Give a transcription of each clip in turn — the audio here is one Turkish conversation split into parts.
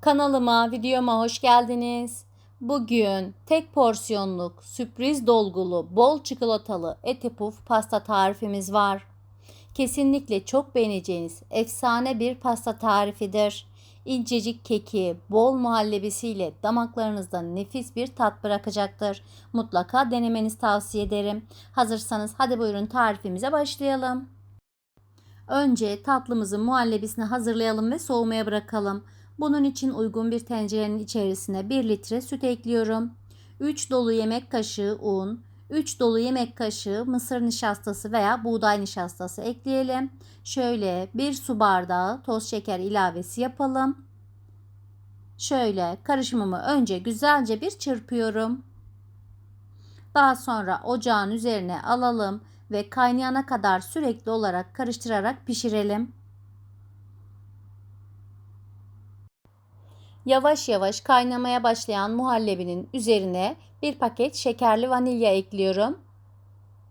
Kanalıma, videoma hoş geldiniz. Bugün tek porsiyonluk, sürpriz dolgulu, bol çikolatalı eti puf pasta tarifimiz var. Kesinlikle çok beğeneceğiniz efsane bir pasta tarifidir. İncecik keki, bol muhallebisiyle damaklarınızda nefis bir tat bırakacaktır. Mutlaka denemenizi tavsiye ederim. Hazırsanız hadi buyurun tarifimize başlayalım. Önce tatlımızın muhallebisini hazırlayalım ve soğumaya bırakalım. Bunun için uygun bir tencerenin içerisine 1 litre süt ekliyorum. 3 dolu yemek kaşığı un, 3 dolu yemek kaşığı mısır nişastası veya buğday nişastası ekleyelim. Şöyle 1 su bardağı toz şeker ilavesi yapalım. Şöyle karışımımı önce güzelce bir çırpıyorum. Daha sonra ocağın üzerine alalım ve kaynayana kadar sürekli olarak karıştırarak pişirelim. Yavaş yavaş kaynamaya başlayan muhallebinin üzerine bir paket şekerli vanilya ekliyorum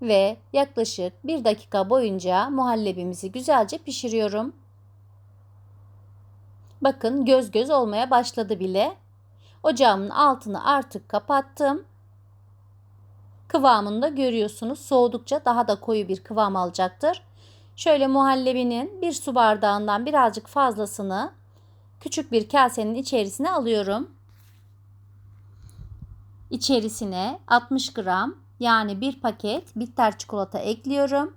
ve yaklaşık bir dakika boyunca muhallebimizi güzelce pişiriyorum. Bakın göz göz olmaya başladı bile. Ocağımın altını artık kapattım. Kıvamını da görüyorsunuz. Soğudukça daha da koyu bir kıvam alacaktır. Şöyle muhallebinin bir su bardağından birazcık fazlasını küçük bir kasenin içerisine alıyorum. İçerisine 60 gram yani bir paket bitter çikolata ekliyorum.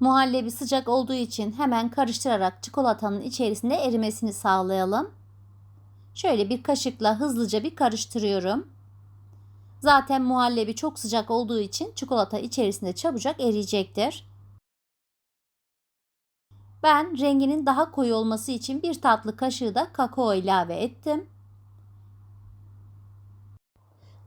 Muhallebi sıcak olduğu için hemen karıştırarak çikolatanın içerisinde erimesini sağlayalım. Şöyle bir kaşıkla hızlıca bir karıştırıyorum. Zaten muhallebi çok sıcak olduğu için çikolata içerisinde çabucak eriyecektir. Ben renginin daha koyu olması için bir tatlı kaşığı da kakao ilave ettim.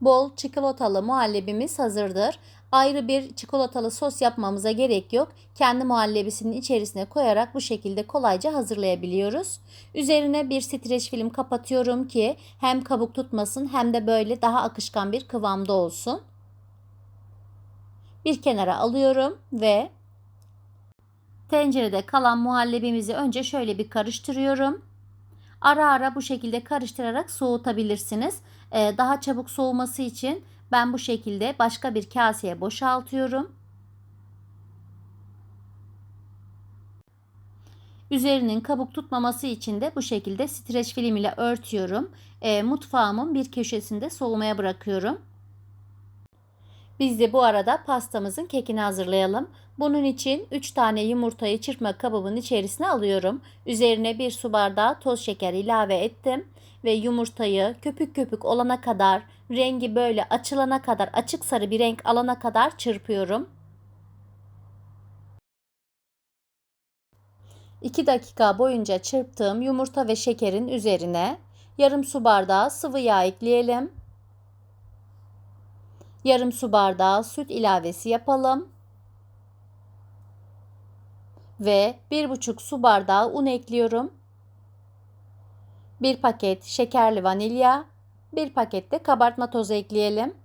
Bol çikolatalı muhallebimiz hazırdır. Ayrı bir çikolatalı sos yapmamıza gerek yok. Kendi muhallebisinin içerisine koyarak bu şekilde kolayca hazırlayabiliyoruz. Üzerine bir streç film kapatıyorum ki hem kabuk tutmasın hem de böyle daha akışkan bir kıvamda olsun. Bir kenara alıyorum ve Tencerede kalan muhallebimizi önce şöyle bir karıştırıyorum. Ara ara bu şekilde karıştırarak soğutabilirsiniz. Ee, daha çabuk soğuması için ben bu şekilde başka bir kaseye boşaltıyorum. Üzerinin kabuk tutmaması için de bu şekilde streç film ile örtüyorum. E, mutfağımın bir köşesinde soğumaya bırakıyorum. Biz de bu arada pastamızın kekini hazırlayalım. Bunun için 3 tane yumurtayı çırpma kabımın içerisine alıyorum. Üzerine 1 su bardağı toz şeker ilave ettim ve yumurtayı köpük köpük olana kadar, rengi böyle açılana kadar, açık sarı bir renk alana kadar çırpıyorum. 2 dakika boyunca çırptığım yumurta ve şekerin üzerine yarım su bardağı sıvı yağ ekleyelim. Yarım su bardağı süt ilavesi yapalım. Ve 1,5 su bardağı un ekliyorum. 1 paket şekerli vanilya, 1 paket de kabartma tozu ekleyelim.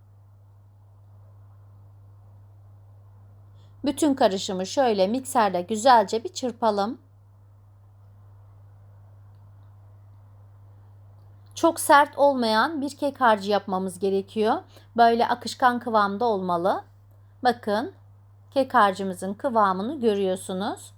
Bütün karışımı şöyle mikserde güzelce bir çırpalım. Çok sert olmayan bir kek harcı yapmamız gerekiyor. Böyle akışkan kıvamda olmalı. Bakın kek harcımızın kıvamını görüyorsunuz.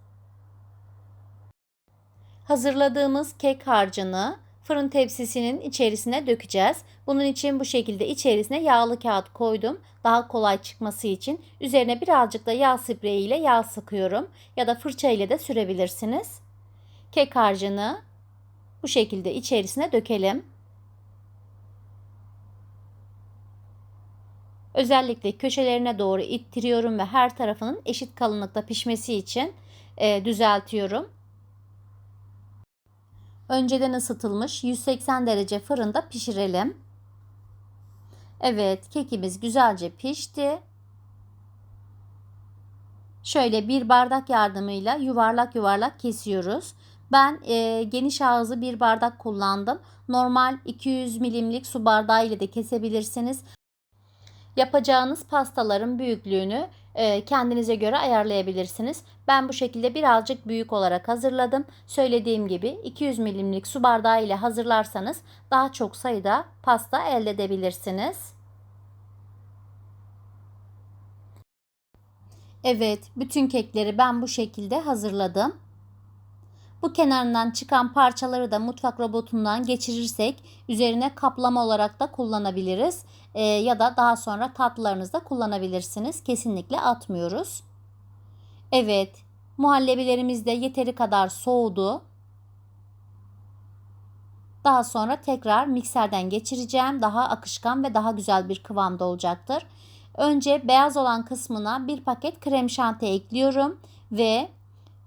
Hazırladığımız kek harcını fırın tepsisinin içerisine dökeceğiz. Bunun için bu şekilde içerisine yağlı kağıt koydum. Daha kolay çıkması için. Üzerine birazcık da yağ spreyi ile yağ sıkıyorum. Ya da fırça ile de sürebilirsiniz. Kek harcını bu şekilde içerisine dökelim. Özellikle köşelerine doğru ittiriyorum ve her tarafının eşit kalınlıkta pişmesi için e, düzeltiyorum. Önceden ısıtılmış 180 derece fırında pişirelim. Evet kekimiz güzelce pişti. Şöyle bir bardak yardımıyla yuvarlak yuvarlak kesiyoruz. Ben e, geniş ağızlı bir bardak kullandım. Normal 200 milimlik su bardağı ile de kesebilirsiniz. Yapacağınız pastaların büyüklüğünü e, kendinize göre ayarlayabilirsiniz. Ben bu şekilde birazcık büyük olarak hazırladım. Söylediğim gibi 200 milimlik su bardağı ile hazırlarsanız daha çok sayıda pasta elde edebilirsiniz. Evet, bütün kekleri ben bu şekilde hazırladım. Bu kenarından çıkan parçaları da mutfak robotundan geçirirsek üzerine kaplama olarak da kullanabiliriz. Ee, ya da daha sonra tatlılarınızda kullanabilirsiniz. Kesinlikle atmıyoruz. Evet, muhallebilerimiz de yeteri kadar soğudu. Daha sonra tekrar mikserden geçireceğim. Daha akışkan ve daha güzel bir kıvamda olacaktır. Önce beyaz olan kısmına bir paket krem şanti ekliyorum ve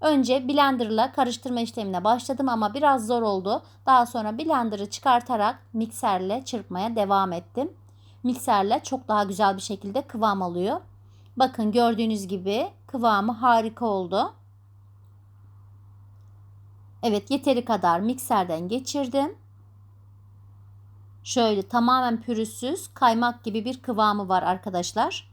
önce blenderla karıştırma işlemine başladım ama biraz zor oldu. Daha sonra blenderı çıkartarak mikserle çırpmaya devam ettim. Mikserle çok daha güzel bir şekilde kıvam alıyor. Bakın gördüğünüz gibi kıvamı harika oldu. Evet yeteri kadar mikserden geçirdim. Şöyle tamamen pürüzsüz kaymak gibi bir kıvamı var arkadaşlar.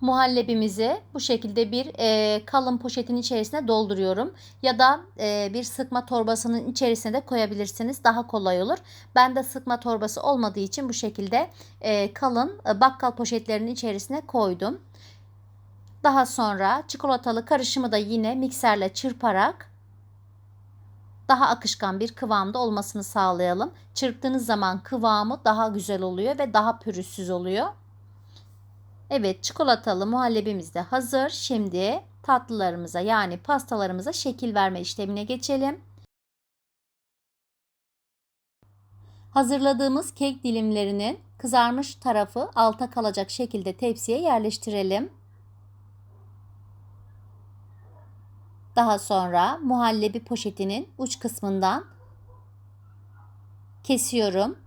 Muhallebimizi bu şekilde bir e, kalın poşetin içerisine dolduruyorum. Ya da e, bir sıkma torbasının içerisine de koyabilirsiniz. Daha kolay olur. Ben de sıkma torbası olmadığı için bu şekilde e, kalın e, bakkal poşetlerinin içerisine koydum. Daha sonra çikolatalı karışımı da yine mikserle çırparak daha akışkan bir kıvamda olmasını sağlayalım. Çırptığınız zaman kıvamı daha güzel oluyor ve daha pürüzsüz oluyor. Evet çikolatalı muhallebimiz de hazır. Şimdi tatlılarımıza yani pastalarımıza şekil verme işlemine geçelim. Hazırladığımız kek dilimlerinin kızarmış tarafı alta kalacak şekilde tepsiye yerleştirelim. Daha sonra muhallebi poşetinin uç kısmından kesiyorum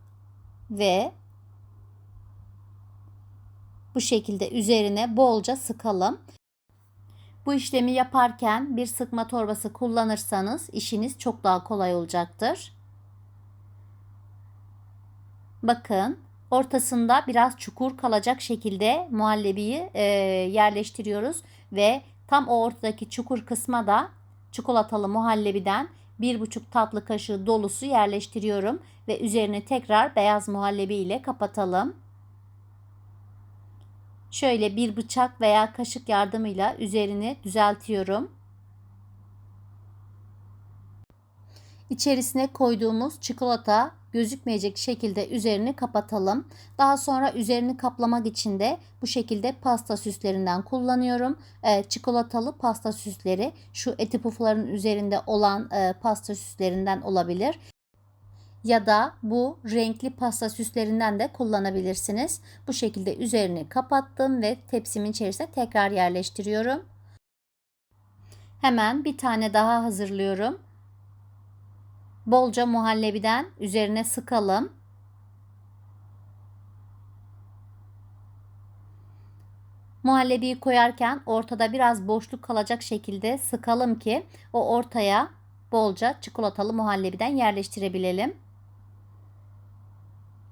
ve bu şekilde üzerine bolca sıkalım. Bu işlemi yaparken bir sıkma torbası kullanırsanız işiniz çok daha kolay olacaktır. Bakın ortasında biraz çukur kalacak şekilde muhallebiyi e, yerleştiriyoruz ve Tam o ortadaki çukur kısma da çikolatalı muhallebiden bir buçuk tatlı kaşığı dolusu yerleştiriyorum ve üzerine tekrar beyaz muhallebi ile kapatalım. Şöyle bir bıçak veya kaşık yardımıyla üzerini düzeltiyorum. İçerisine koyduğumuz çikolata gözükmeyecek şekilde üzerini kapatalım. Daha sonra üzerini kaplamak için de bu şekilde pasta süslerinden kullanıyorum. E, çikolatalı pasta süsleri şu eti pufların üzerinde olan e, pasta süslerinden olabilir. Ya da bu renkli pasta süslerinden de kullanabilirsiniz. Bu şekilde üzerini kapattım ve tepsimin içerisine tekrar yerleştiriyorum. Hemen bir tane daha hazırlıyorum. Bolca muhallebiden üzerine sıkalım. Muhallebiyi koyarken ortada biraz boşluk kalacak şekilde sıkalım ki o ortaya bolca çikolatalı muhallebiden yerleştirebilelim.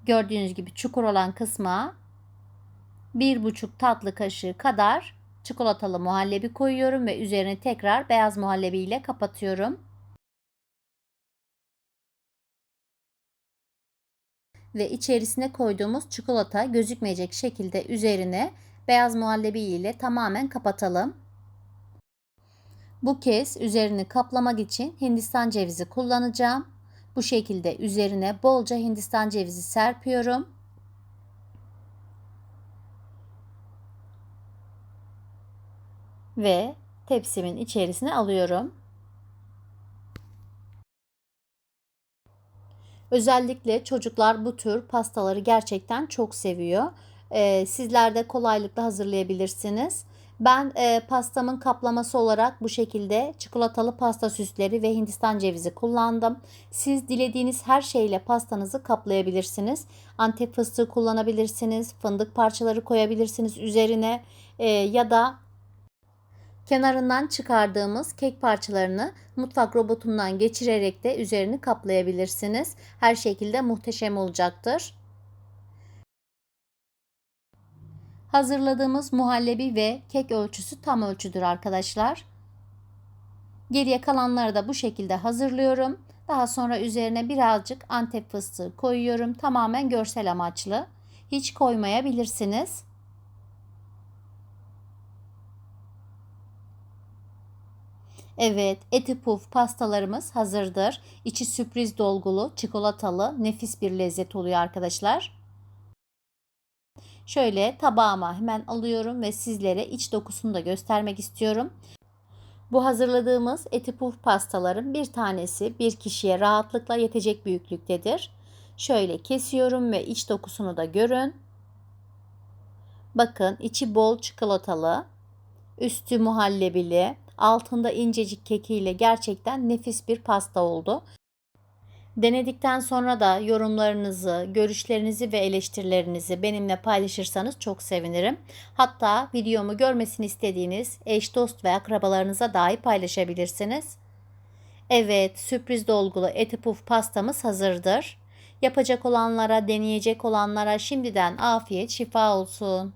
Gördüğünüz gibi çukur olan kısma bir buçuk tatlı kaşığı kadar çikolatalı muhallebi koyuyorum ve üzerine tekrar beyaz muhallebi ile kapatıyorum. ve içerisine koyduğumuz çikolata gözükmeyecek şekilde üzerine beyaz muhallebi ile tamamen kapatalım. Bu kez üzerini kaplamak için Hindistan cevizi kullanacağım. Bu şekilde üzerine bolca Hindistan cevizi serpiyorum. Ve tepsimin içerisine alıyorum. Özellikle çocuklar bu tür pastaları gerçekten çok seviyor. Ee, sizler de kolaylıkla hazırlayabilirsiniz. Ben e, pastamın kaplaması olarak bu şekilde çikolatalı pasta süsleri ve hindistan cevizi kullandım. Siz dilediğiniz her şeyle pastanızı kaplayabilirsiniz. Antep fıstığı kullanabilirsiniz, fındık parçaları koyabilirsiniz üzerine e, ya da Kenarından çıkardığımız kek parçalarını mutfak robotundan geçirerek de üzerini kaplayabilirsiniz. Her şekilde muhteşem olacaktır. Hazırladığımız muhallebi ve kek ölçüsü tam ölçüdür arkadaşlar. Geriye kalanları da bu şekilde hazırlıyorum. Daha sonra üzerine birazcık antep fıstığı koyuyorum. Tamamen görsel amaçlı. Hiç koymayabilirsiniz. Evet, eti puf pastalarımız hazırdır. İçi sürpriz dolgulu, çikolatalı, nefis bir lezzet oluyor arkadaşlar. Şöyle tabağıma hemen alıyorum ve sizlere iç dokusunu da göstermek istiyorum. Bu hazırladığımız eti puf pastaların bir tanesi bir kişiye rahatlıkla yetecek büyüklüktedir. Şöyle kesiyorum ve iç dokusunu da görün. Bakın içi bol çikolatalı, üstü muhallebili, altında incecik kekiyle gerçekten nefis bir pasta oldu. Denedikten sonra da yorumlarınızı, görüşlerinizi ve eleştirilerinizi benimle paylaşırsanız çok sevinirim. Hatta videomu görmesini istediğiniz eş, dost ve akrabalarınıza dahi paylaşabilirsiniz. Evet, sürpriz dolgulu eti puf pastamız hazırdır. Yapacak olanlara, deneyecek olanlara şimdiden afiyet, şifa olsun.